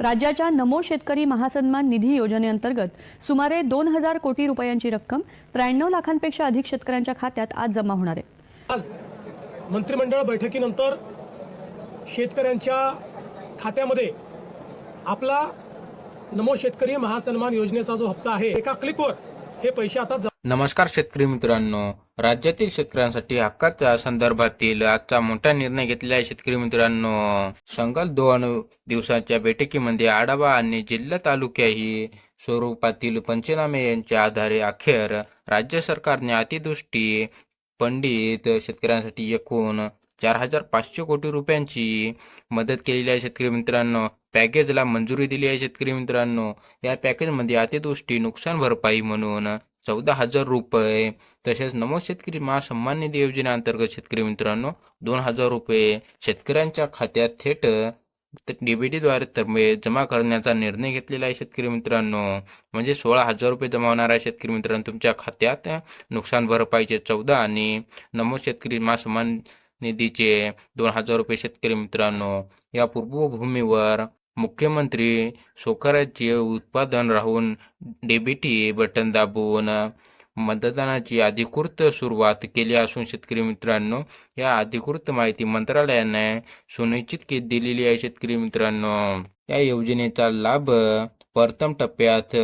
राज्याच्या नमो शेतकरी महासन्मान निधी योजनेअंतर्गत सुमारे दोन हजार कोटी रुपयांची रक्कम त्र्याण्णव लाखांपेक्षा अधिक शेतकऱ्यांच्या खात्यात आज जमा होणार आहे. आज मंत्रिमंडळ बैठकीनंतर शेतकऱ्यांच्या खात्यामध्ये आपला नमो शेतकरी महासन्मान योजनेचा जो हप्ता आहे एका क्लिकवर हे पैसे आता जमा नमस्कार शेतकरी मित्रांनो राज्यातील शेतकऱ्यांसाठी हक्काच्या संदर्भातील आजचा मोठा निर्णय घेतलेला आहे शेतकरी मित्रांनो. संकल दोन दिवसाच्या बैठकीमध्ये आढावा आणि जिल्हा तालुक्याही स्वरूपातील पंचनामे यांच्या आधारे अखेर राज्य सरकारने अतिदृष्टी पंडित शेतकऱ्यांसाठी एकूण चार हजार पाचशे कोटी रुपयांची मदत केलेली आहे शेतकरी मित्रांनो. पॅकेजला मंजुरी दिली आहे शेतकरी मित्रांनो. या पॅकेजमध्ये अतिदृष्टी नुकसान भरपाई म्हणून चौदा हजार रुपये. तसेच नमो शेतकरी महासन्मान निधी योजनेअंतर्गत शेतकरी मित्रांनो दोन हजार रुपये. शेतकऱ्यांच्या खात्यात थेट डीबीटीद्वारे तर्फे जमा करण्याचा निर्णय घेतलेला आहे शेतकरी मित्रांनो. म्हणजे सोळा हजार रुपये जमा होणार आहे शेतकरी मित्रांनो तुमच्या खात्यात नुकसान भरपाईचे चौदा आणि नमो शेतकरी महासन्मान निधीचे दोन हजार रुपये शेतकरी मित्रांनो. या पूर्वभूमीवर मुख्यमंत्री स्वराज्य उत्पादन राहून डेबीटी बटन दाबून मतदानाची अधिकृत सुरुवात केली असून शेतकरी मित्रांनो या अधिकृत माहिती मंत्रालयाने सुनिश्चित के दिलेली आहे. शेतकरी मित्रांनो या योजनेचा लाभ प्रथम टप्प्यात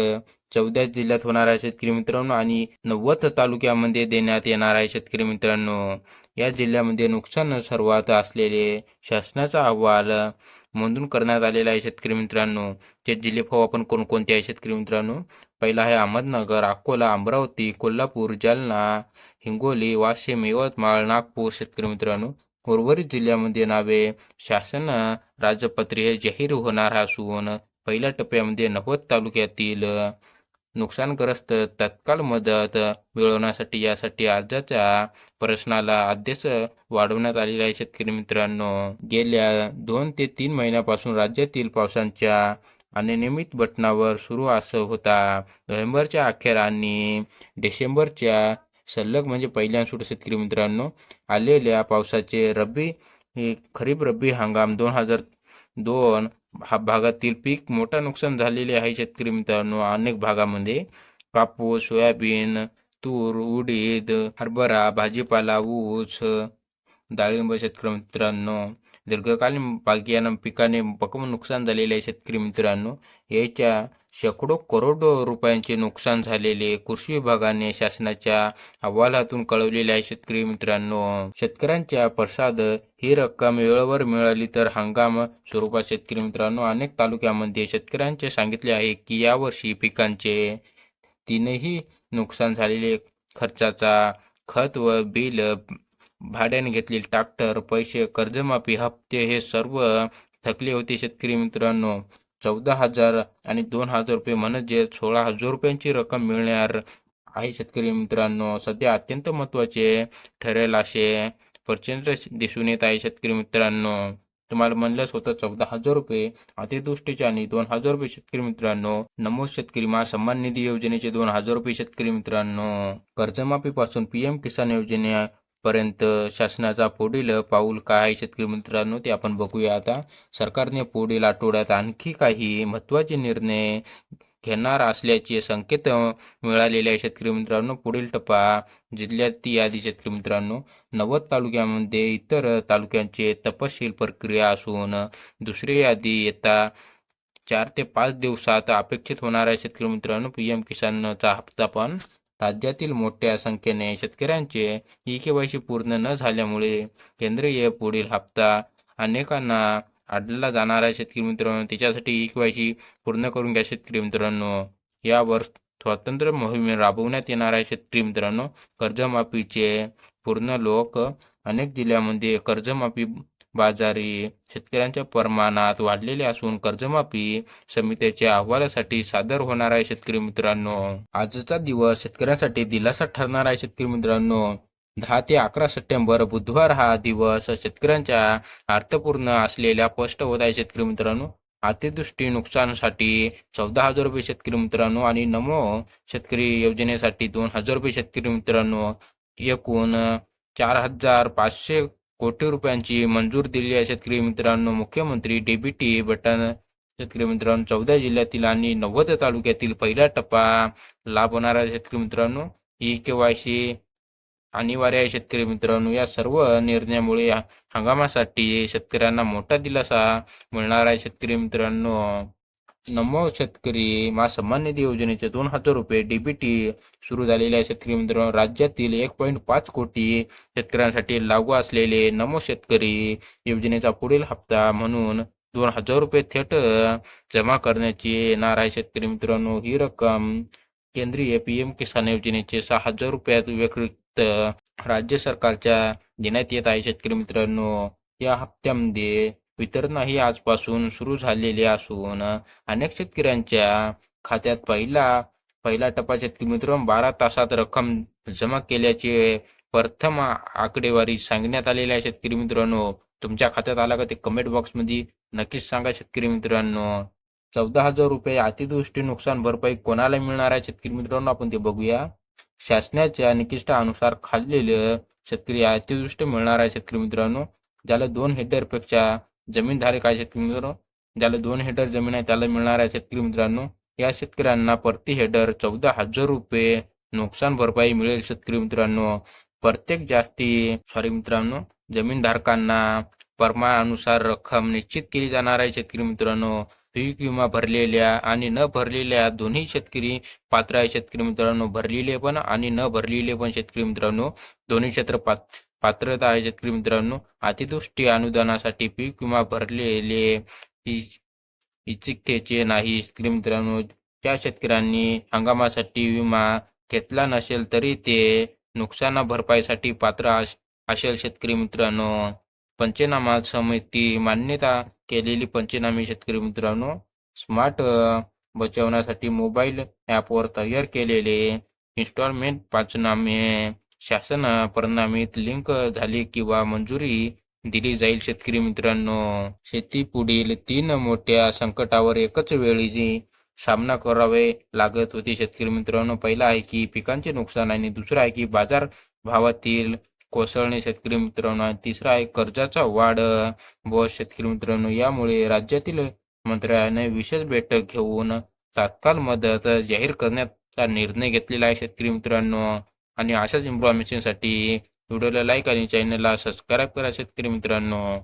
चौदा जिल्ह्यात होणार आहे. शेतकरी मित्रांनो आणि नव्वद तालुक्यामध्ये देण्यात येणार आहे. शेतकरी मित्रांनो या जिल्ह्यामध्ये नुकसान सर्वात असलेले शासनाचा अहवाल नोंदून करण्यात आलेला आहे शेतकरी मित्रांनो. ते जिल्हे फाव आपण कोणकोणते आहे शेतकरी मित्रांनो? पहिला आहे अहमदनगर अकोला अमरावती कोल्हापूर जालना हिंगोली वाशिम यवतमाळ नागपूर शेतकरी मित्रांनो. उर्वरित जिल्ह्यामध्ये नावे शासन राजपत्रे हे जाहीर होणार असून पहिल्या टप्प्यामध्ये नव्वद तालुक्यातील नुकसानग्रस्त तत्काळ मदत मिळवण्यासाठी यासाठी अर्जाच्या प्रश्नाला अध्यक्ष वाढवण्यात आलेला आहे शेतकरी मित्रांनो. गेल्या दोन ते तीन महिन्यापासून राज्यातील पावसांच्या अनियमित बटनावर सुरू असं होता. नोव्हेंबरच्या अखेर आणि डिसेंबरच्या सलग म्हणजे पहिल्यांदा शेतकरी मित्रांनो आलेल्या पावसाचे रब्बी खरीप रब्बी हंगाम दोन हजार दोन हा भागातील पीक मोठा नुकसान झालेले आहे. शेतकरी मित्रांनो अनेक भागामध्ये कापूस सोयाबीन तूर उडीद हरभरा भाजीपाला ऊस डाळिंब शेतकरी मित्रांनो दीर्घकालीन बागीयानं पिकाने भक्कम नुकसान झालेले आहे. शेतकरी मित्रांनो याच्या शेकडो करोडो रुपयांचे नुकसान झालेले कृषी विभागाने शासनाच्या अहवालातून कळवलेले आहे. शेतकरी मित्रांनो शेतकऱ्यांच्या प्रसाद ही रक्कम वेळेवर मिळाली तर हंगाम स्वरूपात शेतकरी मित्रांनो अनेक तालुक्यामध्ये शेतकऱ्यांचे सांगितले आहे की यावर्षी पिकांचे तीनही नुकसान झालेले खर्चाचा खत व बिल भाड्याने घेतलेले ट्रॅक्टर पैसे कर्जमाफी हप्ते हे सर्व थकले होते शेतकरी मित्रांनो. चौदा हजार आणि दोन हजार रुपये म्हणजे सोळा हजार रुपयांची रक्कम मिळणार आहे शेतकरी मित्रांनो. सध्या अत्यंत महत्त्वाचे ठरेल असे प्रचंड दिसून येत आहे शेतकरी मित्रांनो. तुम्हाला म्हणलंच होतं चौदा हजार रुपये अतिवृष्टीचे आणि दोन हजार रुपये शेतकरी मित्रांनो. नमो शेतकरी महासन्मान निधी योजनेचे दोन हजार रुपये शेतकरी मित्रांनो. कर्जमाफीपासून पीएम किसान योजने पर्यंत शासनाचा पुढील पाऊल काय आहे शेतकरी मित्रांनो ते आपण बघूया आता. सरकारने पुढील आठवड्यात आणखी काही महत्त्वाचे निर्णय घेणार असल्याचे संकेत मिळालेल्या शेतकरी मित्रांनो पुढील टप्पा जिल्ह्यात यादी शेतकरी मित्रांनो नव्वद तालुक्यामध्ये इतर तालुक्यांचे तपशील प्रक्रिया असून दुसरी यादी येता चार ते पाच दिवसात अपेक्षित होणाऱ्या शेतकरी मित्रांनो पी एम किसानचा हप्ता पण राज्यातील मोठ्या संख्येने शेतकऱ्यांचे ई के वाय सी पूर्ण न झाल्यामुळे केंद्रीय पुढील हप्ता अनेकांना आडला जाणार आहे शेतकरी मित्रांनो त्याच्यासाठी ई के पूर्ण करून घ्या शेतकरी मित्रांनो. यावर स्वातंत्र्य मोहिमे राबवण्यात येणार आहे शेतकरी मित्रांनो कर्जमाफीचे पूर्ण लोक अनेक जिल्ह्यामध्ये कर्जमाफी बाजारी शेतकऱ्यांच्या प्रमाणात वाढलेले असून कर्जमाफी समितीच्या अहवालासाठी सादर होणार आहे शेतकरी मित्रांनो. आजचा दिवस शेतकऱ्यांसाठी दिलासा ठरणार आहे शेतकरी मित्रांनो. दहा ते अकरा सप्टेंबर बुधवार हा दिवस शेतकऱ्यांच्या अर्थपूर्ण असलेल्या स्पष्ट होत आहे शेतकरी मित्रांनो. अतिदृष्टी नुकसानासाठी चौदा हजार रुपये शेतकरी मित्रांनो आणि नमो शेतकरी योजनेसाठी दोन हजार रुपये शेतकरी मित्रांनो. एकूण चार हजार पाचशे कोटी रुपयांची मंजूर दिली आहे शेतकरी मित्रांनो. मुख्यमंत्री डीबीटी बटन. शेतकरी मित्रांनो चौदा जिल्ह्यातील आणि नव्वद तालुक्यातील पहिला टप्पा लाभ होणार आहे शेतकरी मित्रांनो. ई केवायसी अनिवार्य आहे शेतकरी मित्रांनो या सर्व निर्णयामुळे हंगामासाठी शेतकऱ्यांना मोठा दिलासा मिळणार आहे. शेतकरी मित्रांनो नमो शेतकरी मा सन्मान निधी योजनेचे दोन हजार रुपये डीबीटी सुरू झालेले आहे. शेतकरी मित्रांनो राज्यातील एक पॉईंट पाच कोटी शेतकऱ्यांसाठी लागू असलेले नमो शेतकरी योजनेचा पुढील हप्ता म्हणून दोन हजार रुपये थेट जमा करण्याची येणार आहे. शेतकरी मित्रांनो ही रक्कम केंद्रीय पीएम किसान योजनेचे सहा हजार रुपयात व्यतिरिक्त तर राज्य सरकारच्या देण्यात येत आहे शेतकरी मित्रांनो. या हप्त्यामध्ये वितरणही आजपासून सुरू झालेले असून अनेक शेतकऱ्यांच्या खात्यात पहिला पहिला टप्पा शेतकरी मित्र बारा तासात रक्कम जमा केल्याचे प्रथम आकडेवारी सांगण्यात आलेली आहे शेतकरी मित्रांनो. तुमच्या खात्यात आला का ते कमेंट बॉक्समध्ये नक्कीच सांगा शेतकरी मित्रांनो. चौदा हजार रुपये अतिदृष्टी नुकसान भरपाई कोणाला मिळणार आहे शेतकरी मित्रांनो? आपण ते बघूया. शासनाच्या निकिष्टानुसार खाल्लेलं शेतकरी अतिवृष्टी मिळणार आहे शेतकरी मित्रांनो. ज्याला दोन हेक्टरपेक्षा आहे शेतकरी मित्रांनो. ज्याला दोन हेक्टर जमीन आहे त्याला मिळणार आहे शेतकरी मित्रांनो. या शेतकऱ्यांना प्रति हेक्टर चौदा हजार रुपये नुकसान भरपाई मिळेल शेतकरी मित्रांनो. प्रत्येक जास्ती सॉरी मित्रांनो जमीनधारकांना प्रमाणानुसार रक्कम निश्चित केली जाणार आहे शेतकरी मित्रांनो. पीक विमा भरलेल्या आणि न भरलेल्या दोन्ही शेतकरी पात्र आहे शेतकरी मित्रांनो भरलेले पण आणि न भरलेले पण शेतकरी मित्रांनो दोन्ही क्षेत्र पात्र पात्रता आहे शेतकरी मित्रांनो. अतिदृष्टी अनुदानासाठी पीक विमा भरलेले इच्छिकतेचे नाही शेतकरी मित्रांनो. ज्या शेतकऱ्यांनी हंगामासाठी विमा घेतला नसेल तरी ते नुकसान भरपाईसाठी पात्र असेल शेतकरी मित्रांनो. पंचनामा समिती मान्यता केलेली पंचनामे शेतकरी मित्रांनो. स्मार्ट बचावण्यासाठी मोबाईल ॲपवर तयार केलेले इन्स्टॉलमेंट पंचनामे. शासन परिणामित लिंक झाली किंवा मंजुरी दिली जाईल शेतकरी मित्रांनो. शेती पुढील तीन मोठ्या संकटावर एकच वेळी सामना करावे लागत होते शेतकरी मित्रांनो. पहिला आहे की पिकांचे नुकसान आणि दुसरा आहे की बाजार भावातील कोसळणे शेतकरी मित्रांनो. आणि तिसरा आहे कर्जाचा वाढ. व शेतकरी मित्रांनो यामुळे राज्यातील मंत्र्याने विशेष बैठक घेऊन तात्काळ मदत जाहीर करण्याचा निर्णय घेतलेला आहे शेतकरी मित्रांनो. आणि अशाच इन्फॉर्मेशनसाठी व्हिडिओला लाईक आणि चॅनलला सबस्क्राईब करा शेतकरी मित्रांनो.